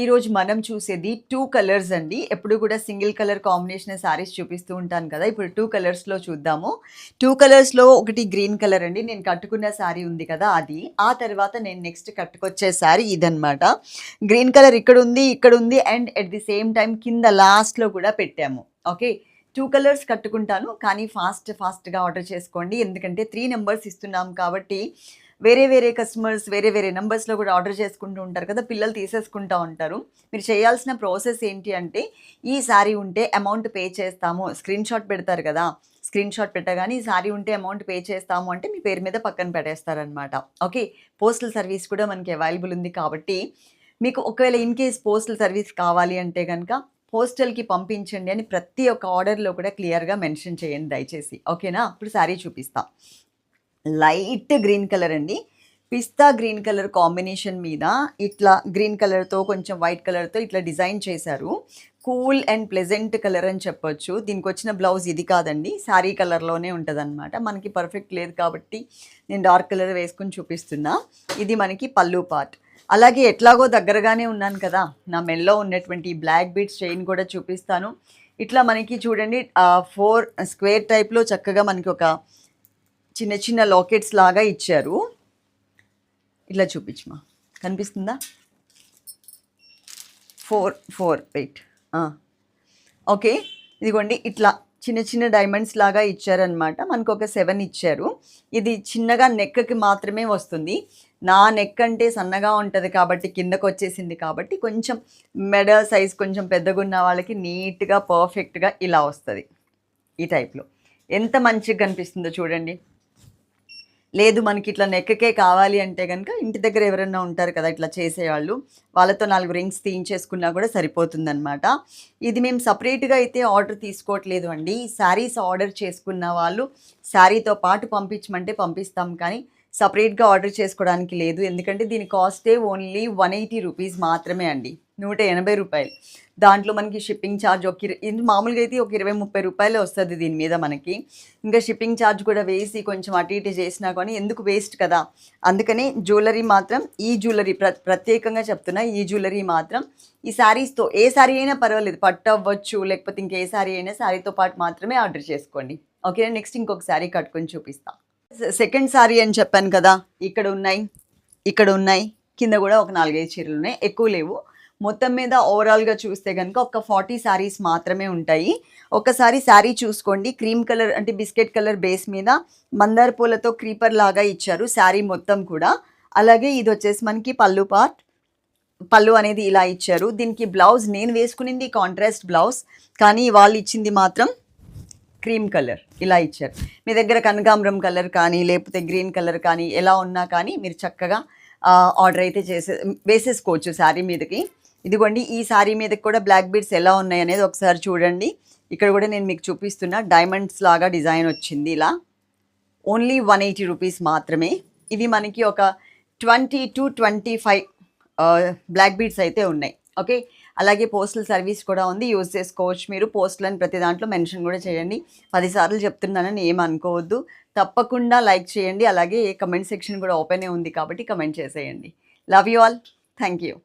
ఈరోజు మనం చూసేది టూ కలర్స్ అండి. ఎప్పుడు కూడా సింగిల్ కలర్ కాంబినేషన్ శారీస్ చూపిస్తూ ఉంటాను కదా. ఇప్పుడు టూ కలర్స్లో చూద్దాము. టూ కలర్స్లో ఒకటి గ్రీన్ కలర్ అండి. నేను కట్టుకున్న శారీ ఉంది కదా అది. ఆ తర్వాత నేను నెక్స్ట్ కట్టుకొచ్చే శారీ ఇదనమాట గ్రీన్ కలర్ ఇక్కడ ఉంది ఇక్కడ ఉంది and at the same time కింద లాస్ట్లో కూడా పెట్టాము. ఓకే? టూ కలర్స్ కట్టుకుంటాను. కానీ ఫాస్ట్ ఫాస్ట్గా ఆర్డర్ చేసుకోండి. ఎందుకంటే త్రీ నెంబర్స్ ఇస్తున్నాం కాబట్టి వేరే వేరే కస్టమర్స్ వేరే వేరే నెంబర్స్లో కూడా ఆర్డర్ చేసుకుంటూ ఉంటారు కదా పిల్లలు తీసేసుకుంటూ ఉంటారు. మీరు చేయాల్సిన ప్రాసెస్ ఏంటి అంటే ఈ శారీ ఉంటే అమౌంట్ పే చేస్తాము. స్క్రీన్ షాట్ పెడతారు కదా స్క్రీన్ షాట్ పెట్టగానే ఈ శారీ ఉంటే అమౌంట్ పే చేస్తాము అంటే మీ పేరు మీద పక్కన పెట్టేస్తారనమాట ఓకే పోస్టల్ సర్వీస్ కూడా మనకి అవైలబుల్ ఉంది కాబట్టి మీకు ఒకవేళ ఇన్ కేస్ పోస్టల్ సర్వీస్ కావాలి అంటే కనుక పోస్టల్కి పంపించండి అని ప్రతి ఒక్క ఆర్డర్లో కూడా క్లియర్గా మెన్షన్ చేయండి దయచేసి. ఓకేనా ఇప్పుడు శారీ చూపిస్తాం. లైట్ గ్రీన్ కలర్ అండి. పిస్తా గ్రీన్ కలర్ కాంబినేషన్ మీద ఇట్లా గ్రీన్ కలర్తో కొంచెం వైట్ కలర్తో ఇట్లా డిజైన్ చేశారు. కూల్ అండ్ ప్లెజెంట్ కలర్ అని చెప్పొచ్చు. దీనికి వచ్చిన బ్లౌజ్ ఇది కాదండి. శారీ కలర్లోనే ఉంటుందన్నమాట. మనకి పర్ఫెక్ట్ లేదు కాబట్టి నేను డార్క్ కలర్ వేసుకుని చూపిస్తున్నా. ఇది మనకి పళ్ళు పార్ట్. అలాగే ఎట్లాగో దగ్గరగానే ఉన్నాను కదా. నా మెల్లో ఉన్నటువంటి బ్లాక్ బీట్స్ చైన్ కూడా చూపిస్తాను. ఇట్లా మనకి చూడండి ఫోర్ స్క్వేర్ టైప్లో చక్కగా మనకి ఒక చిన్న చిన్న లాకెట్స్ లాగా ఇచ్చారు. ఇట్లా చూపించమా కనిపిస్తుందా? Four four eight. ఓకే. ఇదిగోండి ఇట్లా చిన్న చిన్న డైమండ్స్ లాగా ఇచ్చారనమాట మనకు ఒక సెవెన్ ఇచ్చారు. ఇది చిన్నగా నెక్కకి మాత్రమే వస్తుంది. నా నెక్ అంటే సన్నగా ఉంటుంది కాబట్టి కిందకు వచ్చేసింది కాబట్టి కొంచెం మెడ సైజ్ కొంచెం పెద్దగా ఉన్న వాళ్ళకి నీట్గా పర్ఫెక్ట్గా ఇలా వస్తుంది ఈ టైప్లో. ఎంత మంచిగా కనిపిస్తుందో చూడండి. లేదు మనకి ఇట్లా నెక్కకే కావాలి అంటే కనుక ఇంటి దగ్గర ఎవరైనా ఉంటారు కదా ఇట్లా చేసేవాళ్ళు వాళ్ళతో నాలుగు రింగ్స్ తీయించేసుకున్నా కూడా సరిపోతుందన్నమాట. ఇది మేము సపరేట్గా అయితే ఆర్డర్ తీసుకోవట్లేదు అండి. శారీస్ ఆర్డర్ చేసుకున్న వాళ్ళు శారీతో పాటు పంపించమంటే పంపిస్తాం కానీ సపరేట్గా ఆర్డర్ చేసుకోవడానికి లేదు. ఎందుకంటే దీని కాస్టే ఓన్లీ వన్ ఎయిటీ రూపీస్ మాత్రమే అండి. నూట ఎనభై రూపాయలు. దాంట్లో మనకి షిప్పింగ్ ఛార్జ్ ఒక ఇది మామూలుగా అయితే ఒక ఇరవై ముప్పై రూపాయలు వస్తుంది దీని మీద మనకి. ఇంకా షిప్పింగ్ ఛార్జ్ కూడా వేసి కొంచెం అటు ఇటు చేసినా కానీ ఎందుకు వేస్ట్ కదా? అందుకని జ్యువెలరీ మాత్రం ఈ జ్యువెలరీ ప్ర ప్రత్యేకంగా చెప్తున్నా ఈ జ్యువెలరీ మాత్రం ఈ శారీస్తో ఏ శారీ అయినా పర్వాలేదు. పట్టు అవ్వచ్చు లేకపోతే ఇంకే శారీ అయినా శారీతో పాటు మాత్రమే ఆర్డర్ చేసుకోండి. ఓకే నెక్స్ట్ ఇంకొక శారీ కట్టుకొని చూపిస్తా. సెకండ్ శారీ అని చెప్పాను కదా ఇక్కడ ఉన్నాయి. ఇక్కడ ఉన్నాయి. కింద కూడా ఒక నాలుగైదు చీరలు ఉన్నాయి. ఎక్కువ లేవు. మొత్తం మీద ఓవరాల్గా చూస్తే కనుక ఒక ఫార్టీ శారీస్ మాత్రమే ఉంటాయి. ఒకసారి శారీ చూసుకోండి. క్రీమ్ కలర్ అంటే బిస్కెట్ కలర్ బేస్ మీద మందార పూలతో క్రీపర్ లాగా ఇచ్చారు శారీ మొత్తం కూడా. అలాగే ఇది వచ్చేసి మనకి పళ్ళు పార్ట్ పళ్ళు అనేది ఇలా ఇచ్చారు. దీనికి బ్లౌజ్ నేను వేసుకునింది కాంట్రాస్ట్ బ్లౌజ్ కానీ వాళ్ళు ఇచ్చింది మాత్రం క్రీమ్ కలర్ ఇలా ఇచ్చారు. మీ దగ్గర కనకాంబరం కలర్ కానీ లేకపోతే గ్రీన్ కలర్ కానీ ఎలా ఉన్నా కానీ మీరు చక్కగా ఆర్డర్ అయితే చేసే వేసేసుకోవచ్చు శారీ మీదకి. ఇదిగోండి ఈ శారీ మీద కూడా బ్లాక్ బీడ్స్ ఎలా ఉన్నాయి అనేది ఒకసారి చూడండి. ఇక్కడ కూడా నేను మీకు చూపిస్తున్నా డైమండ్స్ లాగా డిజైన్ వచ్చింది ఇలా. ఓన్లీ వన్ ఎయిటీ రూపీస్ మాత్రమే. ఇవి మనకి ఒక twenty two twenty five black beads అయితే ఉన్నాయి. ఓకే? అలాగే పోస్టల్ సర్వీస్ కూడా ఉంది యూజ్ చేసుకోవచ్చు మీరు. పోస్ట్లను ప్రతి దాంట్లో మెన్షన్ కూడా చేయండి. పదిసార్లు చెప్తున్నానని ఏం అనుకోవద్దు. తప్పకుండా లైక్ చేయండి. అలాగే కమెంట్ సెక్షన్ కూడా ఓపెనే ఉంది కాబట్టి కమెంట్ చేసేయండి. Love you all thank you